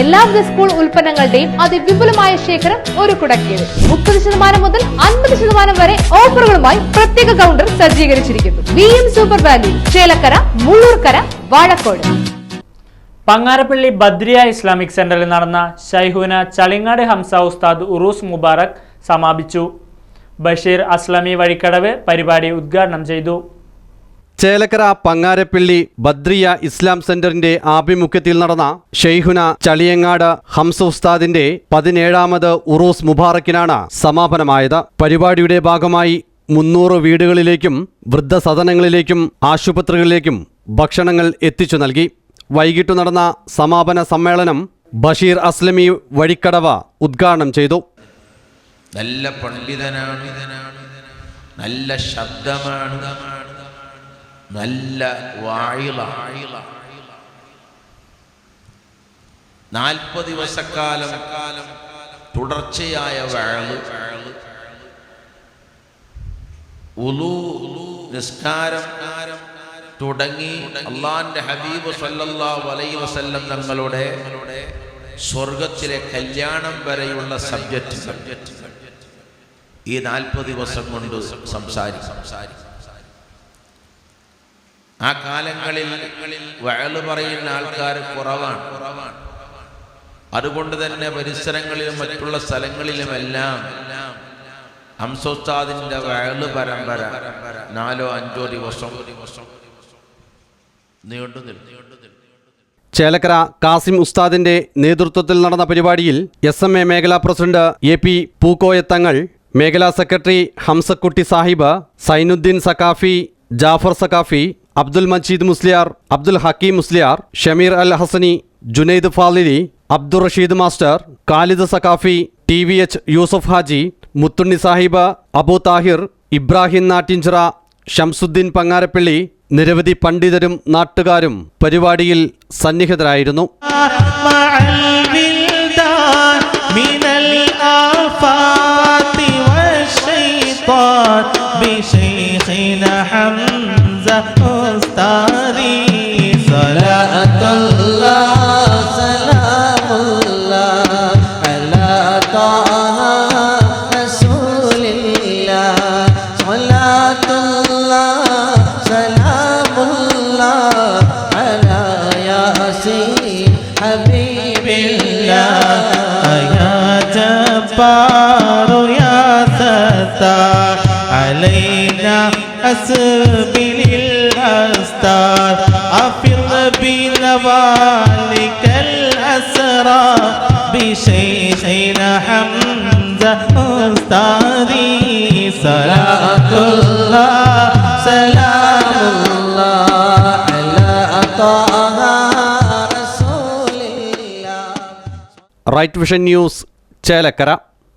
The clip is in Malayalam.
എല്ലാവിധ സ്കൂൾ ഉൽപ്പന്നങ്ങളുടെയും അതിവിപുലമായ ശേഖരം ഒരു കുടക്കീഴിൽ. മുപ്പത് ശതമാനം മുതൽ അൻപത് ശതമാനം വരെ ഓഫറുകളുമായി പ്രത്യേക കൗണ്ടർ സജ്ജീകരിച്ചിരിക്കുന്നു. V M super value Chelakkara Mullurkara Vazhakode. Pangarappally Badriya Islamic സെന്ററിൽ നടന്ന ഷൈഹുന ചളിങ്ങാട് ഹംസ ഉസ്താദ് ഉറൂസ് മുബാറക് സമാപിച്ചു. ബഷീർ അസ്ലമി വഴിക്കടവ് പരിപാടി ഉദ്ഘാടനം ചെയ്തു. ചേലക്കര പങ്ങാരപ്പള്ളി ബദ്രിയ ഇസ്ലാം സെന്ററിന്റെ ആഭിമുഖ്യത്തിൽ നടന്ന ഷെയ്ഹുന ചളിയങ്ങാട് ഹംസ ഉസ്താദിന്റെ പതിനേഴാമത് ഉറൂസ് മുബാറക്കിനാണ് സമാപനമായത്. പരിപാടിയുടെ ഭാഗമായി മുന്നൂറ് വീടുകളിലേക്കും വൃദ്ധസദനങ്ങളിലേക്കും ആശുപത്രികളിലേക്കും ഭക്ഷണങ്ങൾ എത്തിച്ചു നൽകി. വൈകിട്ടു നടന്ന സമാപന സമ്മേളനം ബഷീർ അസ്ലമി വഴിക്കടവ ഉദ്ഘാടനം ചെയ്തു. നല്ല പണ്ഡിതനാണ്. നല്ല ശബ്ദമാണ്. നല്ല വായിള നാൽപ്പത് ദിവസക്കാലം തുടർച്ചയായ വേൾ. തുടങ്ങി അള്ളാന്റെ ഹബീബ് അലൈഹി വസല്ലം തങ്ങളുടെ സ്വർഗത്തിലെ കല്യാണം വരെയുള്ള സബ്ജക്റ്റ്. സബ്ജക്റ്റ് ഈ നാൽപ്പത് ദിവസം കൊണ്ട് സംസാരിക്കും സംസാരിക്കും. ആ കാലങ്ങളിൽ വയൽ പറയുന്ന ആൾക്കാർ കുറവാണ്. അതുകൊണ്ട് തന്നെ പരിസരങ്ങളിലും മറ്റുള്ള സ്ഥലങ്ങളിലുമെല്ലാം ഹംസോസ്താദിന്റെ വയൽ പരമ്പര നാലോ അഞ്ചോ ദിവസം നീണ്ടു ചേലക്കര കാസിം ഉസ്താദിന്റെ നേതൃത്വത്തിൽ നടന്ന പരിപാടിയിൽ എസ് എം എ മേഖലാ പ്രസിഡന്റ് എ പി പൂക്കോയത്തങ്ങൾ മേഖലാ secretary Hamsakutty Sahib Zainudheen Saqafi Jafar Saqafi Abdul Majeed Musliyar Abdul Hakeem Musliyar Shameer Al Hasani Junaid Falili Abdul Rasheed master Khalid Saqafi T V H Yusuf Haji Muthunni Sahib Abu Thahir Ibrahim Nattinchira Shamsuddeen Pangarappally നിരവധി പണ്ഡിതരും നാട്ടുകാരും പരിപാടിയിൽ സന്നിഹിതരായിരുന്നു مع البلدان من الآفات والشيطان بشيخنا حمزة أستاذي صلاة الله سلام الله على طه رسول الله. صلاة الله سلام الله على ياسين حبيب الله. يا جبار يا ستار. أسبل الأستار أفر بنوالك الأسرى بشيخنا حمزة أستاذي صلاة الله سلام الله على طه رسول الله റൈറ്റ് വിഷൻ ന്യൂസ് ചേലക്കര